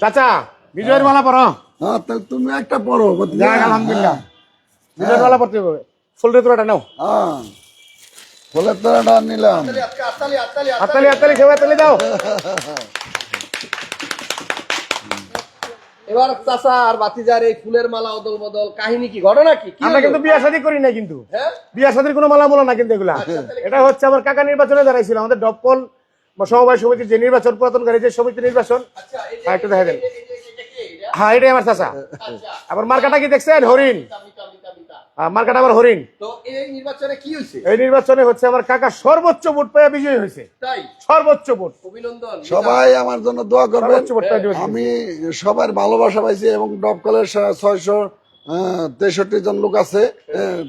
চাচা বিজয়ের মালা পড়ো হ্যাঁ তাহলে তুমি একটা যাক আলহামদুলিল্লাহ। বিজয়ের মালা পড়তে হবে। ফুল রেতুরাটা নাও। হ্যাঁ। ফলের তলাটা নিলাম। দাও। এবার চাচা আর বাতিজার এই ফুলের মালা অদল বদল কাহিনী কি ঘটনা কি? আমরা কিন্তু বিয়া শাদী করি না কিন্তু। হ্যাঁ? বিয়া শাদীর কোনো মালা মোলা না কিন্তু এগুলা। এটা হচ্ছে আমার কাকা নির্বাচনে দাঁড়াইছিল আমাদের ডপকল সমবায় সমিতির যে নির্বাচন পুরাতন গাড়ি যে সমিতি নির্বাচন আচ্ছা হ্যাঁ, একটু দেখা দেন। হ্যাঁ এটাই আমার চাচা। আচ্ছা। আবার মার্কাটা কি দেখছেন? হরিণ। হ্যাঁ, মার্কাটা আবার হরিণ। এই নির্বাচনে কি হয়েছে? এই নির্বাচনে হচ্ছে আমার কাকা সর্বোচ্চ ভোট পেয়ে বিজয়ী হয়েছে। সর্বোচ্চ ভোট। সবাই আমার জন্য দোয়া। আমি সবার ভালোবাসা পাইছি এবং ডবকলের ছয়শো তেষট্টি জন লোক আছে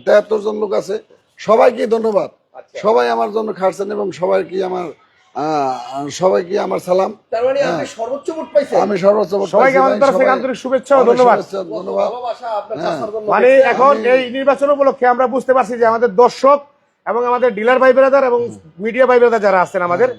তেহাত্তর জন লোক আছে। সবাইকে ধন্যবাদ। আচ্ছা। সবাই আমার জন্য খাটছেন এবং সবাইকে আমার সবাইকে আমার সালাম। তার মানে আপনি সর্বোচ্চ ভোট পাইছেন। আমি সর্বোচ্চ ভোট সবাইকে ভাই, তরফ থেকে সবাই- আন্তরিক শুভেচ্ছা ও ধন্যবাদ। জন্য। মানে এখন এই নির্বাচন উপলক্ষে আমরা বুঝতে পারছি যে আমাদের দর্শক এবং আমাদের ডিলার ভাই ব্রাদার এবং মিডিয়া ভাই ব্রাদার যারা আছেন আমাদের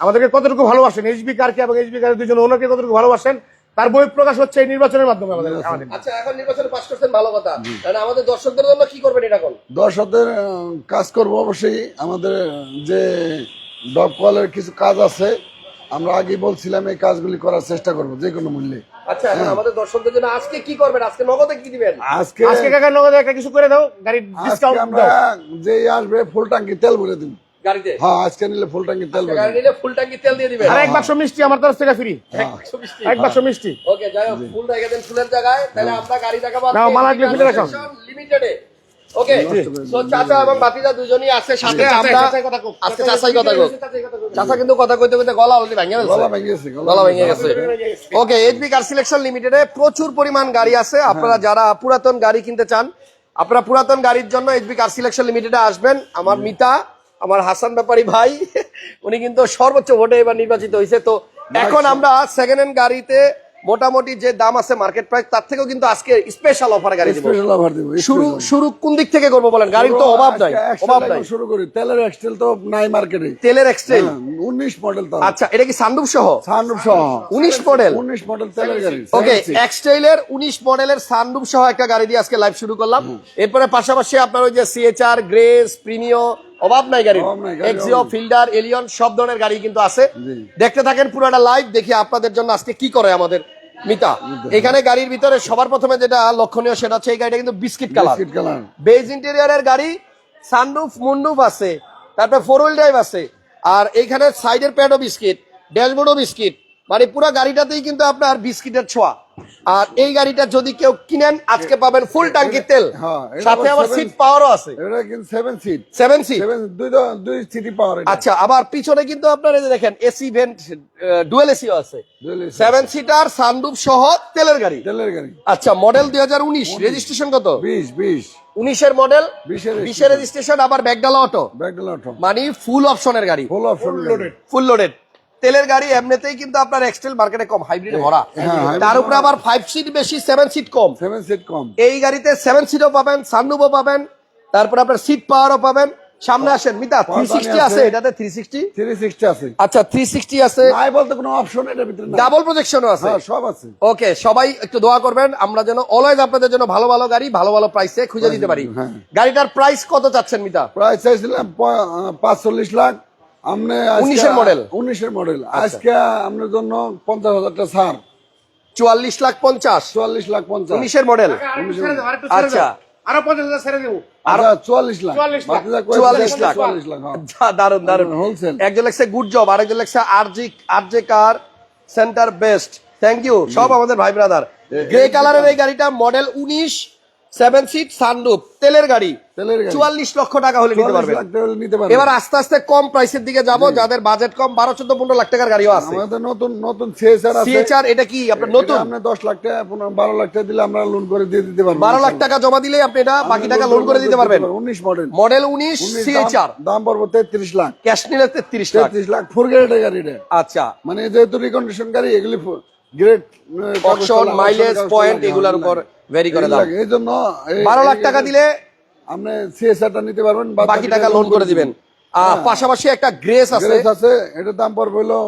আমাদেরকে কতটুকু ভালোবাসেন? এইচবি কারকে এবং এইচবি কারের দুজন ওনাকে কতটুকু ভালোবাসেন? তার বই প্রকাশ হচ্ছে এই নির্বাচনের মাধ্যমে আমাদের আচ্ছা এখন নির্বাচনে পাস করছেন ভালো কথা। কারণ আমাদের দর্শকদের জন্য কি করবেন এটা এখন দর্শকদের কাজ করব অবশ্যই। আমাদের যে ডবকলের কিছু কাজ আছে। আমরা আগে বলছিলাম এই কাজগুলি করার চেষ্টা করব যে কোনো মূল্যে। আচ্ছা আমাদের দর্শকদের জন্য আজকে কি করবেন? আজকে নগদে কি দিবেন? আজকে আজকে কাকার নগদে একটা কিছু করে দাও গাড়ির ডিসকাউন্ট আমরা যে আসবে ফুল ট্যাঙ্কি তেল ভরে দিব। গাড়িতে? হ্যাঁ আজকে নিলে ফুল ট্যাঙ্কি তেল গাড়ি নিলে ফুল ট্যাঙ্কি তেল দিয়ে দিবেন। আর এক বাক্স মিষ্টি আমার তরফ থেকে ফ্রি এক বাক্স মিষ্টি। ওকে যাই হোক ফুল রেখে দেন ফুলের জায়গায়। তাহলে আমরা গাড়ি দেখাবো লিমিটেডে ওকে সো চাচা এবং বাতিজা দুজনই আছে সাথে আমরা আজকে চাচাই কথা কই চাচা কিন্তু কথা কইতে কইতে গলা অলরেডি ভাঙে গেছে। গলা ভেঙে গেছে গলা ভেঙে গেছে। ওকে এইচবি কার সিলেকশন লিমিটেডে প্রচুর পরিমাণ গাড়ি আছে। আপনারা যারা পুরাতন গাড়ি কিনতে চান আপনারা পুরাতন গাড়ির জন্য এইচবি কার সিলেকশন লিমিটেডে আসবেন। আমার মিতা আমার হাসান ব্যাপারী ভাই উনি কিন্তু সর্বোচ্চ ভোটে এবার নির্বাচিত হয়েছে তো এখন আমরা সেকেন্ড হ্যান্ড গাড়িতে মোটামুটি যে দাম আছে মার্কেট প্রাইস তার থেকেও কিন্তু আজকে স্পেশাল অফার গাড়ি দিব। স্পেশাল অফার দিব শুরু শুরু কোন দিক থেকে করব বলেন? গাড়ির তো অভাব নাই অভাব নাই। শুরু করি। তেলের এক্সটেল তো নাই মার্কেটে তেলের এক্সচেঞ্জ উনিশ মডেল তো। আচ্ছা এটা কি সানরুফ সহ? সানরূপ সহ। উনিশ মডেল উনিশ মডেল তেলের গাড়ি। ওকে এক্সটাইলের উনিশ মডেলের সানরুফ সহ একটা গাড়ি দিয়ে আজকে লাইভ শুরু করলাম। এরপরে পাশাপাশি আপনার ওই যে সিএচআর গ্রেস প্রিমিও অভাব নাই গাড়ি এক্সিও ফিল্ডার এলিয়ন সব ধরনের গাড়ি কিন্তু আছে। দেখতে থাকেন পুরোটা লাইভ দেখি আপনাদের জন্য আজকে কি করে আমাদের মিতা। এখানে গাড়ির ভিতরে সবার প্রথমে যেটা লক্ষণীয় সেটা হচ্ছে এই গাড়িটা কিন্তু biscuit colour biscuit colour beige ইন্টেরিয়রের গাড়ি সানরুফ মুন্ডুফ আছে তারপরে ফোর হুইল ড্রাইভ আছে আর এইখানে সাইডের প্যাডও বিস্কিট ড্যাশবোর্ডও বিস্কিট মানে পুরো গাড়িটাতেই কিন্তু আপনার বিস্কিটের ছোঁয়া। আর এই গাড়িটা যদি কেউ কিনেন আজকে পাবেন ফুল ট্যাঙ্কির তেল। হ্যাঁ, সাথে আবার সিট পাওয়ারও আছে। এটা কিন্তু সেভেন সিট সেভেন সিট দুই দুই সিটি পাওয়ার আচ্ছা আবার পিছনে কিন্তু আপনারা এই যে দেখেন এসি ভেন্ট ডুয়েল এসিও আছে। সেভেন সিটার সানরুফ সহ তেলের গাড়ি। তেলের গাড়ি। আচ্ছা মডেল দুই হাজার উনিশ রেজিস্ট্রেশন কত? বিশ বিশ। উনিশের মডেল বিশের রেজিস্ট্রেশন আবার ব্যাগডালা অটো ব্যাকডাল অটো মানে ফুল অপশনের গাড়ি। ফুল অপশন ফুল লোডেড তেলের গাড়ি এমনিতেই কিন্তু আপনার এক্সটেল মার্কেটে কম হাইব্রিড ভরা। হ্যাঁ, তার উপরে আবার ফাইভ সিট বেশি সেভেন সিট কম। সেভেন সিট কম। এই গাড়িতে সেভেন সিটও পাবেন সানরুফও পাবেন তারপরে আপনার সিট পাওয়ারও পাবেন। সামনে আসেন মিতা থ্রি সিক্সটি আছে। এটাতে থ্রি সিক্সটি থ্রি সিক্সটি আছে। আচ্ছা থ্রি সিক্সটি আছে। নাই বলতে কোনো অপশন এটার ভিতরে ডাবল প্রজেকশনও আছে। হ্যাঁ সব আছে। ওকে সবাই একটু দোয়া করবেন আমরা যেন অলওয়েজ আপনাদের জন্য ভালো ভালো গাড়ি ভালো ভালো প্রাইসে খুঁজে দিতে পারি। হ্যাঁ। গাড়িটার প্রাইস কত চাচ্ছেন মিতা? প্রাইস চাইছিলাম পাঁচচল্লিশ লাখ। আজকে- 19 উনিশের মডেল আজকে আপনার জন্য পঞ্চাশ হাজারটা ছাড়। চুয়াল্লিশ লাখ পঞ্চাশ। চুয়াল্লিশ লাখ পঞ্চাশ। উনিশের মডেল আচ্ছা আরও পঞ্চাশ হাজার ছেড়ে দেবো। আচ্ছা চুয়াল্লিশ লাখ। 44 লাখ। বাকিটা কয়েছে চুয়াল্লিশ লাখ। চুয়াল্লিশ লাখ হ্যাঁ। দারুণ দারুণ একজন লেখছে গুড জব আরেকজন লেখছে RG RJ car centre best thank you সব আমাদের ভাই ব্রাদার গ্রে কালারের এই গাড়িটা মডেল উনিশ সেভেন সিট সানরুফ তেলের গাড়ি। তেলের চুয়াল্লিশ লক্ষ টাকা হলে নিতে 44 পারবেন। লাখ টাকা হলে নিতে পারবেন। এবার আস্তে আস্তে কম প্রাইসের দিকে যাব যাদের বাজেট কম বারো চোদ্দ পনেরো লাখ টাকার গাড়িও আছে। আমাদের নতুন নতুন সিএচআর এটা কি আপনার নতুন? আপনি দশ লাখ টাকা বারো লাখ টাকা দিলে আমরা লোন করে দিয়ে দিতে পারব। বারো লাখ টাকা জমা দিলে আপনি এটা বাকি টাকা লোন করে দিতে পারবেন। উনিশ মডেল মডেল উনিশ সিএচআর দাম পড়ব তেত্রিশ লাখ। ক্যাশ নিলে তেত্রিশ লাখ। তেত্রিশ লাখ ফোর গ্রেডের গাড়ি আচ্ছা। মানে যেহেতু রিকন্ডিশন গাড়ি এগুলি গ্রেড অকশন মাইলেজ পয়েন্ট এগুলার উপর ভেরি করে দাম এই জন্য বারো লাখ টাকা দিলে আপনি সিএসআরটা নিতে পারবেন বাকি টাকা লোন করে দিবেন। পাশাপাশি একটা গ্রেস আছে। গ্যারেজ আছে এটার দাম পড়বে হলো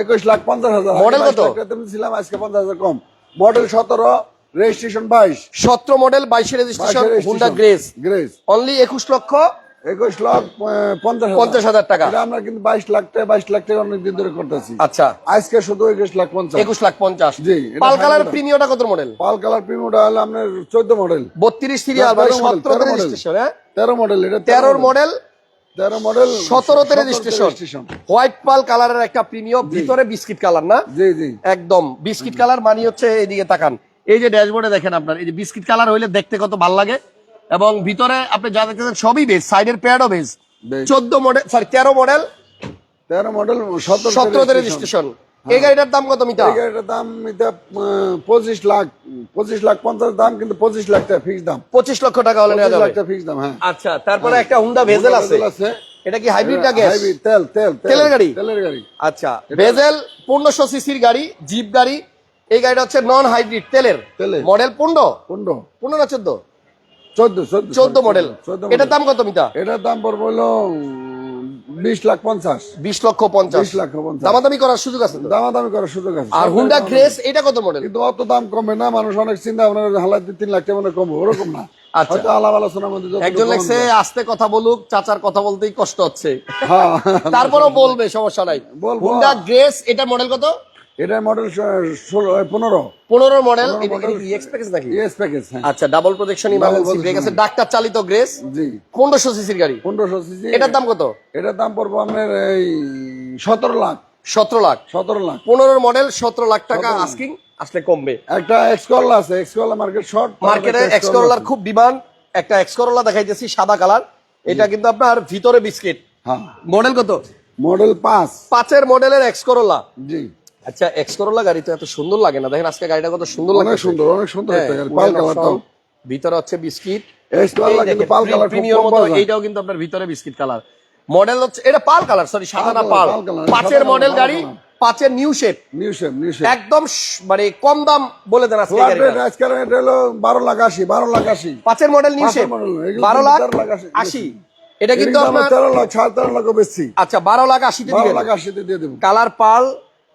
একুশ লাখ পঞ্চাশ হাজার। মডেল কত? ছিলাম আজকে পঞ্চাশ হাজার কম। মডেল সতেরো রেজিস্ট্রেশন বাইশ। সতেরো মডেল বাইশের registration Honda Grace Grace only একুশ লক্ষ একুশ লাখ পঞ্চাশ হাজার। টাকা। আমরা কিন্তু বাইশ লাখ টাকা বাইশ লাখ টাকা অনেকদিন ধরে করতেছি। আচ্ছা। আজকে শুধু একুশ লাখ পঞ্চাশ। একুশ লাখ পঞ্চাশ। জি, পাল কালার final কত মডেল পাল কালার প্রিমিয়ামটা হলো আপনার চোদ্দ মডেল বত্রিশ সিরিয়াল তেরো সতেরো রেজিস্ট্রেশন হ্যাঁ? তেরো মডেল এটা তেরোর মডেল তেরো মডেল সতেরোতে রেজিস্ট্রেশন হোয়াইট পাল কালারের একটা প্রিমিয়াম ভিতরে বিস্কিট কালার না? জি জি। একদম বিস্কিট কালার মানে হচ্ছে এইদিকে তাকান। এই যে ড্যাশবোর্ডে দেখেন আপনার এই যে বিস্কিট কালার হইলে দেখতে কত ভালো লাগে? এবং ভিতরে আপনি যা দেখতেছেন সবই বেজ সাইডের প্যাডও বেজ বেজ। চোদ্দ মডেল সরি তেরো মডেল তেরো মডেল সতেরোতে রেজিস্ট্রেশন এই গাড়িটার দাম কত মিটা এই গাড়িটার দাম এটা পঁচিশ লাখ পঁচিশ লাখ পঞ্চাশ দাম কিন্তু পঁচিশ লাখ টাকা ফিক্স দাম। পঁচিশ লক্ষ টাকা হলে নেওয়া যাবে। টাকা ফিক্স দাম হ্যাঁ। আচ্ছা তারপরে একটা হুন্ডা ভেজেল আছে। এটা কি হাইব্রিড না গ্যাস হাইব্রিড তেল তেল তেল। তেলের গাড়ি? তেলের গাড়ি। আচ্ছা ভেজেল পনেরোশো সিসির গাড়ি জিপ গাড়ি। এই গাড়িটা হচ্ছে নন হাইব্রিড তেলের। তেলের। মডেল পনেরো? পনেরো। পনেরো না চোদ্দ? চোদ্দ মডেল এটার দাম কত মিটা এটার দাম পড়বে হলো বিশ লাখ পঞ্চাশ। বিশ লক্ষ পঞ্চাশ। লক্ষ পঞ্চাশ। দামাদামি করার সুযোগ আছে দামাদামি করার সুযোগ আছে। আর হুন্ডা গ্রেস এটা কত মডেল কিন্তু অত দাম কমবে না মানুষ অনেক চিন্তা ভাবনা করে হালাত তিন লাখ টাকা মনে কমবে ওরকম না। আচ্ছা। আলাপ আলোচনার মধ্যে একজন লেখছে আস্তে কথা বলুক চাচার কথা বলতেই কষ্ট হচ্ছে। হ্যাঁ। তারপরেও বলবে সমস্যা নাই। হুন্ডা গ্রেস এটা মডেল কত? এটা মডেল ষোলো পনেরো। পনেরো মডেল নাকি? প্যাকেজ হ্যাঁ। আচ্ছা ডাবল ইমার্জেন্সি ব্রেক আছে। ডাক্তার চালিত গ্রেস জি। পনেরোশো সিসির গাড়ি। পনেরোশো সিসি এটার দাম কত? এটার দাম পড়ব আপনার এই সতেরো লাখ। সতেরো লাখ। সতেরো লাখ। পনেরো মডেল সতেরো লাখ টাকা আস্কিং আসলে কমবে। একটা এক্সকলা আছে এক্সকলা মার্কেট শর্ট মার্কেটে এক্স করোলার খুব ডিমান্ড একটা এক্স করোলা দেখাইতেছি সাদা কালার এটা কিন্তু আপনার ভিতরে বিস্কিট হ্যাঁ। মডেল কত? মডেল পাঁচ। পাঁচের মডেলের এক্স করোলা জি। আচ্ছা এক্স করোলা গাড়ি তো এত সুন্দর লাগে না। দেখেন আজকে গাড়িটা কত সুন্দর লাগে সুন্দর অনেক সুন্দর একটা গাড়ি পাল কালার ভিতরে হচ্ছে বিস্কিট। কিন্তু পাল কালার খুব মতো এইটাও কিন্তু আপনার ভিতরে বিস্কিট কালার। মডেল হচ্ছে এটা পাল কালার সরি সাদা না পাল পাঁচের মডেল গাড়ি পাঁচের new shape new shape new shape একদম মানে কম দাম বলে দেন আজকে এটা হলো বারো লাখ আশি বারো লাখ আশি। পাঁচের মডেল নিউ শেপ model, এগুলো বারো কিন্তু লাখ তেরো লাখ আশি। আশি। এটা কিন্তু আপনার তেরো লাখ সাড়ে তেরো লাখ বেশি। আচ্ছা বারো লাখ আশিতে বারো দিবেন লাখ আশিতে দিয়ে দেবো। কালার পাল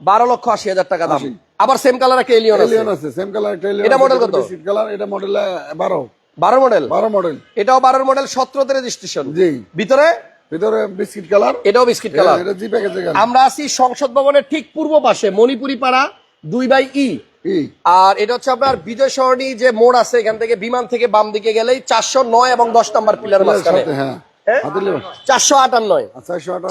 বারো লক্ষ আশি হাজার টাকা দাম। আবার সেম কালার একটা এলিয়ন আছে। এলিয়ন আছে সেম কালার একটা এলিয়ন এটা model কত? কালার এটা মডেল বারো। বারো মডেল বারো মডেল এটাও বারোর মডেল সতেরোতে রেজিস্ট্রেশন জি। ভিতরে? ভিতরে বিস্কিট কালার এটাও বিস্কিট কালার এটা জি প্যাকেজের গাড়ি আমরা আছি সংসদ ভবনের ঠিক পূর্ব পাশে মণিপুরি পাড়া দুই বাই ই ই আর এটা হচ্ছে আপনার বিজয় সরণি যে মোড় আছে এখান থেকে বিমান থেকে বাম দিকে গেলেই চারশো নয় এবং দশ নম্বর পিলার মাঝখানে। হ্যাঁ? হাতিল চারশো আটান্নয়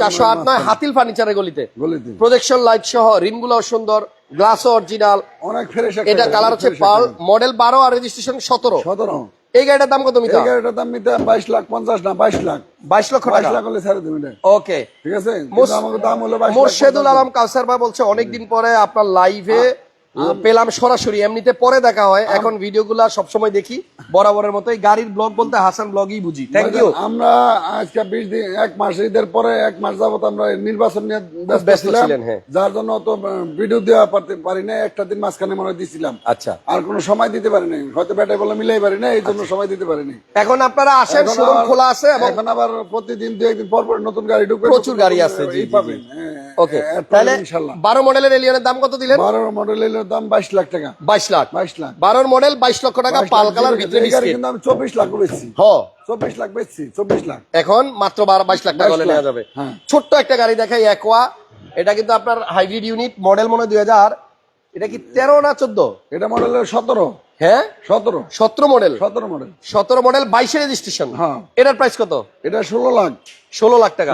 চারশো আট নয় হাতিল ফার্নিচারের গলিতে। গলিতে। প্রজেকশন লাইট সহ রিমগুলো সুন্দর গ্লাসও অরিজিনাল অনেক ফ্রেশ এটা কালার হচ্ছে পাল মডেল বারো আর রেজিস্ট্রেশন সতেরো। সতেরো। এই গাড়িটার দাম কত গাড়িটার দাম বাইশ লাখ পঞ্চাশ না বাইশ লাখ। বাইশ লক্ষ বাইশ লাখ হলে ছেড়ে দেবেন। ওকে ঠিক আছে? দাম হলো মোর্শেদুল আলম কাউসার ভাই বলছে অনেকদিন পরে আপনার লাইভে পেলাম সরাসরি। এমনিতে পরে দেখা হয়। এখন ভিডিওগুলা সবসময় দেখি। বরাবরের মতো এই গাড়ির ব্লগ বলতে হাসান ব্লগই বুঝি। থ্যাংক ইউ আমরা আজকে বিশ দিন এক মাস ঈদের পরে এক মাস যাবত আমরা নির্বাচন নিয়ে ব্যস্ত ছিলেন, হ্যাঁ। যার জন্য অত ভিডিও দেওয়া পারতে- পারি না একটা দিন মাঝখানে মনে হয় দিছিলাম। আচ্ছা। আর কোনো সময় দিতে পারি নাই। হয়তো বেটাই বলে মিলাই পারি না এই জন্য সময় দিতে পারি নাই। এখন আপনারা আসেন শোরুম খোলা আছে এখন আবার প্রতিদিন দু একদিন পর পর নতুন গাড়ি ঢুকবে। প্রচুর গাড়ি আছে, জি, পাবেন। হ্যাঁ, ওকে তাহলে ইনশাল্লাহ। বারো মডেলের এলিয়নের দাম কত দিলেন? বারো মডেলের দাম বাইশ লাখ টাকা। বাইশ লাখ। বাইশ লাখ। বারোর মডেল বাইশ লক্ষ টাকা পাল কালার ভিতরে এই গাড়ি বিস্কিট কিন্তু আমি চব্বিশ লাখ বেচছি। হ। চব্বিশ লাখ বেচছি চব্বিশ লাখ। এখন মাত্র বারো বাইশ লাখ টাকা 22 নেওয়া যাবে। হ্যাঁ। ছোট্ট একটা গাড়ি দেখাই একোয়া এটা কিন্তু আপনার হাইব্রিড ইউনিট মডেল মনে হয় দুই হাজার। এটা কি তেরো না চোদ্দ? এটা মডেল সতেরো। হ্যাঁ? সতেরো। সতেরো মডেল সতেরো মডেল সতেরো মডেল বাইশে রেজিস্ট্রেশন হ্যাঁ। এটার প্রাইস কত? এটা ষোলো লাখ। ষোলো লাখ টাকা।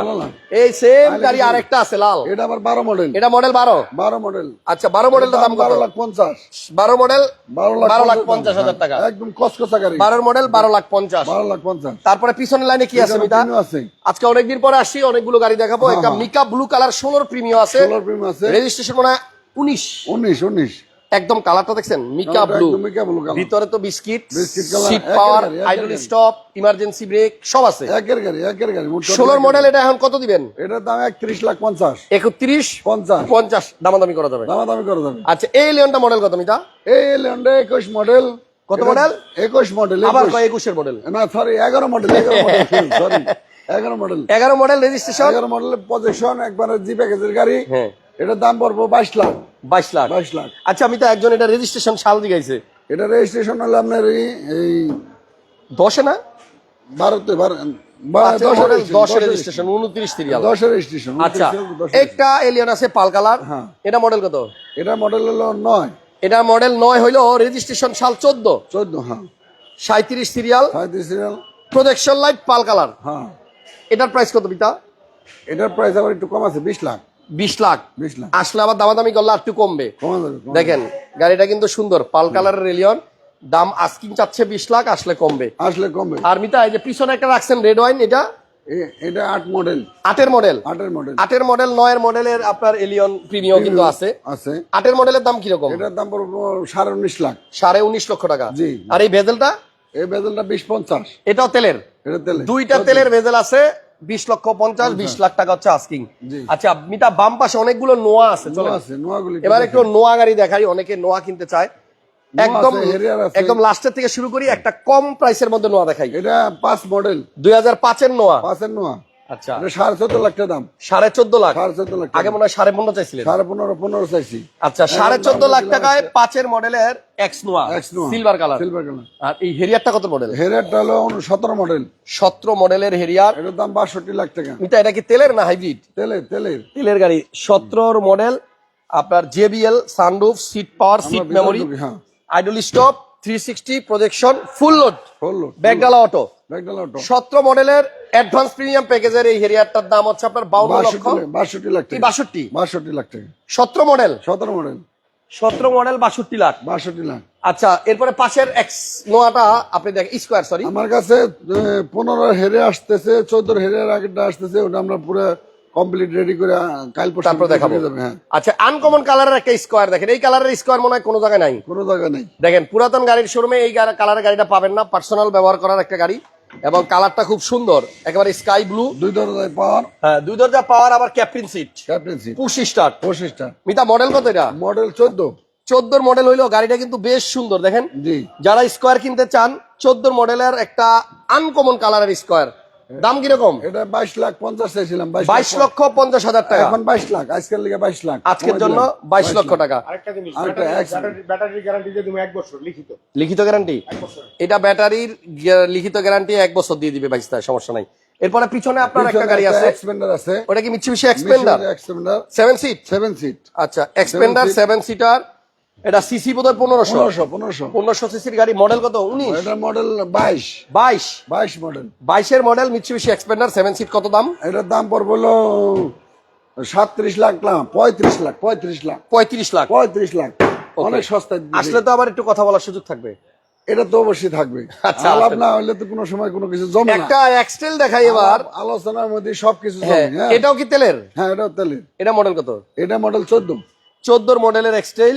এই সেম গাড়ি কি? আরেকটা আছে লাল। এটা আবার বারো মডেল এটা মডেল বারো? বারো মডেল আচ্ছা বারো মডেলটার দাম বারো লাখ পঞ্চাশ। বারো মডেল বারো লাখ বারো লাখ পঞ্চাশ হাজার টাকা। একদম কসকসা গাড়ি। বারোর মডেল বারো লাখ পঞ্চাশ। বারো লাখ পঞ্চাশ। তারপরে পিছনের লাইনে কি আছে মিতা? আছে। আজকে অনেকদিন পরে আসছি অনেকগুলো গাড়ি দেখাবো। হ্যাঁ, একটা। মিকা ব্লু কালার ষোলোর প্রিমিয়াম আছে। সোলার প্রিম আছে। রেজিস্ট্রেশন মনে হয় উনিশ। উনিশ উনিশ। একদম কালারটা দেখছেন মিকা ব্লু ভিতরে তো biscuit seat power idle stop emergency brake সব আছে। একের গাড়ি একের গাড়ি মোট কথা ষোলোর একের মডেল এটা এখন কত দিবেন? এটার দাম একত্রিশ লাখ পঞ্চাশ। একত্রিশ পঞ্চাশ। পঞ্চাশ দামাদামি করা যাবে। দামাদামি করা যাবে। আচ্ছা এই লিওনটা মডেল কত মিতা? এই ল্যান্ডে একুশ মডেল কত মডেল model? একুশ মডেল আবার কয় একুশের মডেল না সরি এগারো মডেল এগারো মডেল সরি এগারো মডেল এগারো মডেল রেজিস্ট্রেশন এগারো মডেলের প্রজেকশন একবারে জি প্যাকেজের গাড়ি। হ্যাঁ। এটার দাম পড়ব বাইশ লাখ। বাইশ লাখ। বাইশ লাখ। আচ্ছা আমি তো একজন এটা রেজিস্ট্রেশন সাল দিগাইছে। এটা রেজিস্ট্রেশন হলো আপনার এই এই দশে না? ভারতে ভার- বা- পাঁচের দশের মডেল registration, দশের দশের রেজিস্ট্রেশন উনত্রিশ সিরিয়াল দশের রেজিস্ট্রেশন আচ্ছা একটা এলিয়ন আছে পাল কালার। হ্যাঁ। এটা মডেল কত? এটা মডেল হলো নয়। এটা মডেল নয় হইল রেজিস্ট্রেশন সাল চোদ্দ। চোদ্দ হ্যাঁ। সাঁত্রিশ সিরিয়াল সাঁত্রিশ serial projection light pearl colour. হ্যাঁ। এটার প্রাইস কত পিতা? এটার প্রাইস আবার একটু কম আছে বিশ লাখ। বিশ লাখ। আসলে আবার দামাদামি করলে একটু কমবে। দেখেন গাড়িটা কিন্তু সুন্দর পাল কালারের রেলিয়ন। দাম আস্কিং চাচ্ছে বিশ লাখ আসলে কমবে। আসলে কমবে। আর মিতা এই যে পিছনে একটা রাখছেন রেড ওয়াইন এটা? এটা আট মডেল আটের মডেল আটের মডেল আটের মডেল নয়ের মডেলের আপনার এলিয়ন প্রিমিয়াম কিন্তু আছে। আছে। আটের মডেলের দাম কীরকম? এটার দাম সাড়ে উনিশ লাখ। সাড়ে উনিশ লক্ষ টাকা। জি। আর এই ভেজেলটা? এই বিশ পঞ্চাশ। এটাও তেলের। এটা দুইটা তেলের ভেজেল আছে। বিশ লক্ষ পঞ্চাশ বিশ লাখ টাকা হচ্ছে আস্কিং আচ্ছা মিতা বাম পাশে অনেকগুলো নোয়া আছে এবার একটু নোয়া গাড়ি দেখাই অনেকে নোয়া কিনতে চায়। একদম। একদম লাস্টের থেকে শুরু করি একটা কম প্রাইসের মধ্যে নোয়া দেখাই। এটা পাঁচ মডেল দুই হাজার পাঁচের নোয়া। পাঁচের নোয়া। আচ্ছা। সাড়ে চোদ্দ লাখ টাকা দাম। সাড়ে চোদ্দ লাখ? সাড়ে চোদ্দ লাখ আগে মনে হয় সাড়ে পনেরো চাইছিলেন। সাড়ে পনেরো পনেরো চাইছি। আচ্ছা সাড়ে চোদ্দ লাখ টাকায় পাঁচের মডেলের X Noah silver colour silver colour আর এই হেরিয়ারটা কত মডেল হেরিয়ারটা হলো সতেরো মডেল সতেরো মডেলের হেরিয়ার এটার দাম বাষট্টি লাখ টাকা। মিতা এটা কি তেলের না হাইব্রিড তেলের তেলের। তেলের গাড়ি। সতেরোর মডেল আপনার JBL sunroof seat power seat memory হ্যাঁ। Idle stop three sixty projection full load হলো ব্যাগডালা অটো অটো সতেরো মডেলের অ্যাডভান্স প্রিমিয়াম প্যাকেজের এই হেরিয়ারটার দাম হচ্ছে আপনার বাউন্ন লক্ষ। বাষট্টি লাখ এই টাকা। বাষট্টি? বাষট্টি লাখ টাকা। সতেরো মডেল? সতেরো মডেল। সতেরো মডেল বাষট্টি লাখ। বাষট্টি লাখ। আচ্ছা এরপরে পাশের এক্স নোয়াটা আপনি দেখেন স্কোয়ার সরি আমার কাছে পনেরো হেরে আসতেছে চোদ্দোর হেরের আগেরটা আসতেছে ওটা আমরা পুরো কমপ্লিট রেডি করে কাল তারপর দেখাবো। যাবে, হ্যাঁ। আচ্ছা আনকমন কালারের একটা স্কোয়ার দেখেন। এই কালারের স্কোয়ার মনে হয় কোনো জায়গায় নাই। কোনো জায়গায় নেই। দেখেন পুরাতন গাড়ির শোরুমে এই কালারের গাড়িটা পাবেন না। পার্সোনাল ব্যবহার করার একটা গাড়ি। এবং কালারটা খুব সুন্দর একেবারে স্কাই ব্লু দুই দরজায় পাওয়ার। হ্যাঁ দুই দরজা পাওয়ার আবার captain seat captain seat push start পঁচিশটা মিতা মডেল কত এটা? মডেল চোদ্দ। চোদ্দোর মডেল হইল গাড়িটা কিন্তু বেশ সুন্দর দেখেন। জি। যারা স্কোয়ার কিনতে চান চোদ্দোর মডেলের একটা আনকমন কালারের স্কোয়ার দাম কীরকম? এটা বাইশ লাখ পঞ্চাশ চাইছিলাম বাইশ লক্ষ পঞ্চাশ হাজার টাকা। এখন বাইশ লাখ আজকের লিগে বাইশ লাখ। আজকের জন্য বাইশ লক্ষ টাকা। আরেকটা জিনিস ব্যাটারি- accident। ব্যাটারি- ব্যাটারির গ্যারান্টি দিয়ে এক বছর লিখিত। লিখিত গ্যারান্টি? এটা ব্যাটারির লিখিত গ্যারান্টি এক বছর দিয়ে দিবে বাইশ তার সমস্যা নাই। এরপরে পিছনে আপনার একটা গাড়ি আছে। এক্সপেন্ডার আছে। ওটা কি Mitsubishi Xpander Xpander seven seat seven seat আচ্ছা এক্সপেন্ডার সেভেন সিটার এটা সিসি বোধহয় পনেরোশো। পনেরোশো পনেরোশো। পনেরোশো সিসির গাড়ি মডেল কত? উনিশ? এটা মডেল বাইশ। বাইশ? বাইশ মডেল। বাইশের model Mitsubishi Xpander seven seat কত দাম? এটার দাম পড়ব হলো সাতত্রিশ লাখ না পঁয়ত্রিশ লাখ পঁয়ত্রিশ লাখ। পঁয়ত্রিশ লাখ। পঁয়ত্রিশ লাখ। অনেক সস্তায় আসলে তো আবার একটু কথা বলার সুযোগ থাকবে। এটা তো অবশ্যই থাকবে। আচ্ছা, আলাপ না হলে তো কোনো সময় কোনো কিছু জমে একটা এক্সটেল দেখাই এবার। আলোচনার মধ্যে সবকিছু হ্যাঁ জমে হ্যাঁ এটাও কি তেলের? হ্যাঁ এটা তেলের। এটা মডেল কত? এটা মডেল চোদ্দ। চোদ্দোর মডেলের এক্সটেল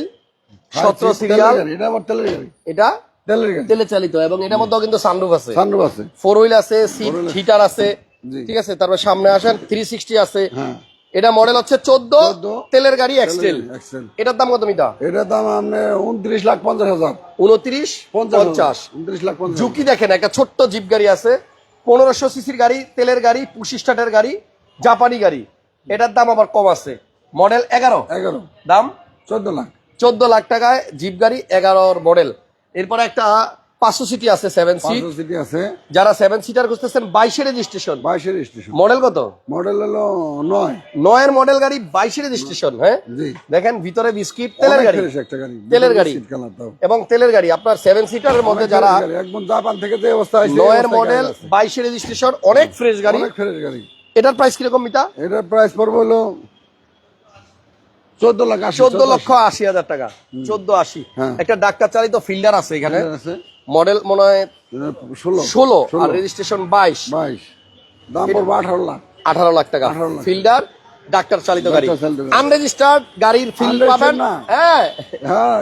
সতেরো সিরিয়াল এটা আবার তেলের গাড়ি। এটা? তেলে চালিত এবং এটার মধ্যেও কিন্তু সানরুফ আছে। সানরুফ আছে। ফোর হুইল আছে সিট হিটার আছে। ঠিক আছে তারপর সামনে আসেন থ্রি সিক্সটি আছে। হ্যাঁ। এটা মডেল হচ্ছে চোদ্দ 14 তেলের গাড়ি এক্সটেল এক্সেল এটার দাম কত মিটা এটার দাম আপনার উনত্রিশ লাখ পঞ্চাশ হাজার। উনত্রিশ পঞ্চাশ উনত্রিশ লাখ ঝুঁকি দেখেন একটা ছোট্ট জিপ গাড়ি আছে পনেরোশো সিসির গাড়ি তেলের গাড়ি পুশি স্টার্টের গাড়ি জাপানি গাড়ি। এটার দাম আবার কম আছে। মডেল এগারো। এগারো। দাম? চোদ্দ লাখ। চোদ্দ লাখ টাকায় জিপ গাড়ি এগারোর মডেল। এরপরে একটা পাঁচশো সিটি আছে সেভেন সিট সিটি আছে। যারা সেভেন সিটার খুঁজতেছেন বাইশে রেজিস্ট্রেশন বাইশের স্টেশন মডেল কত? মডেল হলো নয়। নয়ের মডেল গাড়ি বাইশে রেজিস্ট্রেশন হ্যাঁ? দেখেন ভিতরে বিস্কিট তেলের গাড়ি। একটা গাড়ি তেলের গাড়ি। এবং তেলের গাড়ি আপনার সেভেন সিটারের মধ্যে যারা একদম জাপান থেকে যে অবস্থা হয়েছে নয়ের মডেল বাইশে রেজিস্ট্রেশন অনেক ফ্রেশ গাড়ি। অনেক ফ্রেশ গাড়ি। এটার প্রাইস কীরকম মিতা? এটার প্রাইস পড়বে হলো চোদ্দ লাখ চোদ্দ লক্ষ আশি। হাজার টাকা চোদ্দ আশি। হ্যাঁ। একটা ডাক্তার চালিত ফিল্ডার আছে এখানে। মডেল মনে হয় ষোলো। ষোলো আর রেজিস্ট্রেশন বাইশ। বাইশ। দাম পড়বে আঠারো লাখ। আঠারো লাখ টাকা। 18 ফিল্ডার ডাক্তার চালিত গাড়ি। আনরেজিস্টার্ড গাড়ির ফিল পাবেন। হ্যাঁ। হ্যাঁ।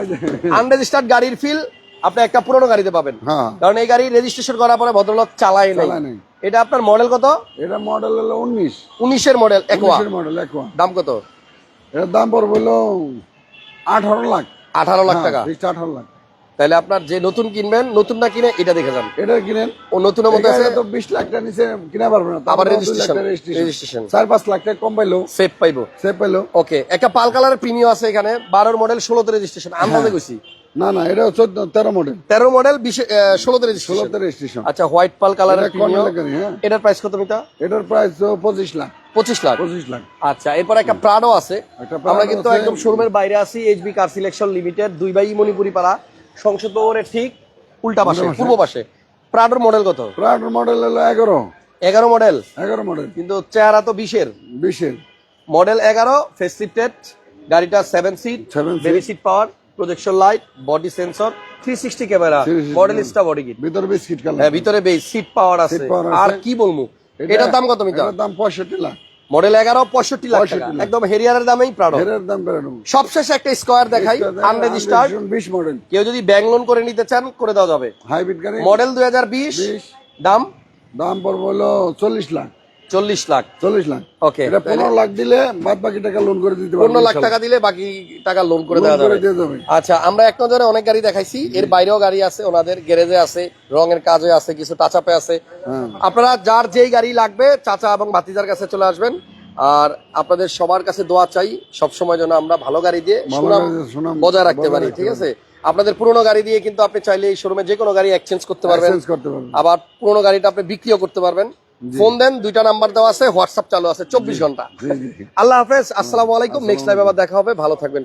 আনরেজিস্টার্ড গাড়ির ফিল আপনি একটা পুরোনো গাড়িতে পাবেন। হ্যাঁ। কারণ এই গাড়ি রেজিস্ট্রেশন করার পরে ভদ্রলোক চালাই চালায় নাই। এটা আপনার মডেল কত? এটা মডেল হলো উনিশ। উনিশের মডেল একোয়া। Model aqua. দাম কত? এটার দাম পড়বে হলো আঠারো লাখ। আঠারো লাখ টাকা? ফিক্সড আঠারো লাখ। তাহলে আপনার যে নতুন কিনবেন নতুন না কিনে এটা দেখে যান। এটা কিনেন। ও নতুনের মধ্যে আছে তো বিশ লাখ টাকা নিচে কিনা পারবে না। আবার টাকা registration। registration। চার পাঁচ লাখ টাকা কম পাইলো। সেফ পাইবো। সে পাইলো। ওকে একটা পাল কালারের প্রিমিয়াম আছে এখানে বারোর মডেল ষোলোতে রেজিস্ট্রেশন আন্দাজে গেছি না না এটা চোদ্দ তেরো মডেল তেরো মডেল বিশে ষোলোতে রেজিস্ট্রেশন ষোলোতে রেজিস্ট্রেশন আচ্ছা হোয়াইট পাল কালারের প্রিমিয়াম হ্যাঁ। এটার প্রাইস কত মিটা এটার প্রাইস পঁচিশ লাখ। পঁচিশ লাখ। পঁচিশ লাখ। আচ্ছা এরপর একটা প্রাডো আছে। আমরা কিন্তু একদম শোরুমের বাইরে আছি এইচবি কার সিলেকশন লিমিটেড দুই বাই মণিপুরি পাড়া সংসদ ভবনের ঠিক উল্টা পাশে। পূর্ব পাশে। প্রাডোর মডেল কত? প্রাডোর মডেল হলো এগারো। এগারো মডেল এগারো মডেল কিন্তু চেহারা তো বিশের। বিশের। মডেল এগারো ফেস গাড়িটা seven seat baby seat power projection light body sensor three sixty camera 360 model স্টা body kit ভিতর বিস্কিট কালার হ্যাঁ ভিতরে বেশ সিট পাওয়ার আছে। আর কি বলব? এটার দাম কত মিটার দাম পঁয়ষট্টি লাখ। মডেল এগারো পঁয়ষট্টি লাখ একদম হেরিয়ারের দামেই প্রাডো দাম সবশেষে একটা স্কোয়ার দেখাই আনরেজিস্টার্ড বিশ মডেল কেউ যদি ব্যাংক লোন করে নিতে চান করে দেওয়া যাবে। হাইব্রিড গাড়ি। মডেল দুই বিশ। দাম? দাম পড়ব হলো চল্লিশ লাখ। চল্লিশ লাখ। চল্লিশ লাখ। ওকে এটা পনেরো লাখ দিলে বাদ বাকি টাকা লোন করে দিতে পনেরো লাখ টাকা দিলে বাকি টাকা লোন করে দেওয়া যাবে। আচ্ছা আমরা এক নজরে অনেক গাড়ি দেখাইছি। এর বাইরেও গাড়ি আছে ওনাদের গ্যারেজে আছে রঙের কাজে আছে কিছু টাচ আপে আছে। হ্যাঁ। আপনারা যার যেই গাড়ি লাগবে চাচা এবং ভাতিজার কাছে চলে আসবেন। আর আপনাদের সবার কাছে দোয়া চাই সব সময় যেন আমরা ভালো গাড়ি দিয়ে সুনাম বজায় রাখতে পারি ঠিক আছে? আপনাদের পুরোনো গাড়ি দিয়ে কিন্তু আপনি চাইলে এই শোরুমে যে কোনো গাড়ি এক্সচেঞ্জ করতে পারবেন। আবার পুরোনো গাড়িটা আপনি বিক্রিও করতে পারবেন। ফোন দেন দুইটা নাম্বার দেওয়া আছে হোয়াটসঅ্যাপ চালু আছে চব্বিশ ঘণ্টা। আল্লাহ হাফেজ আসসালামু আলাইকুম নেক্সট লাইভ আবার দেখা হবে ভালো থাকবেন।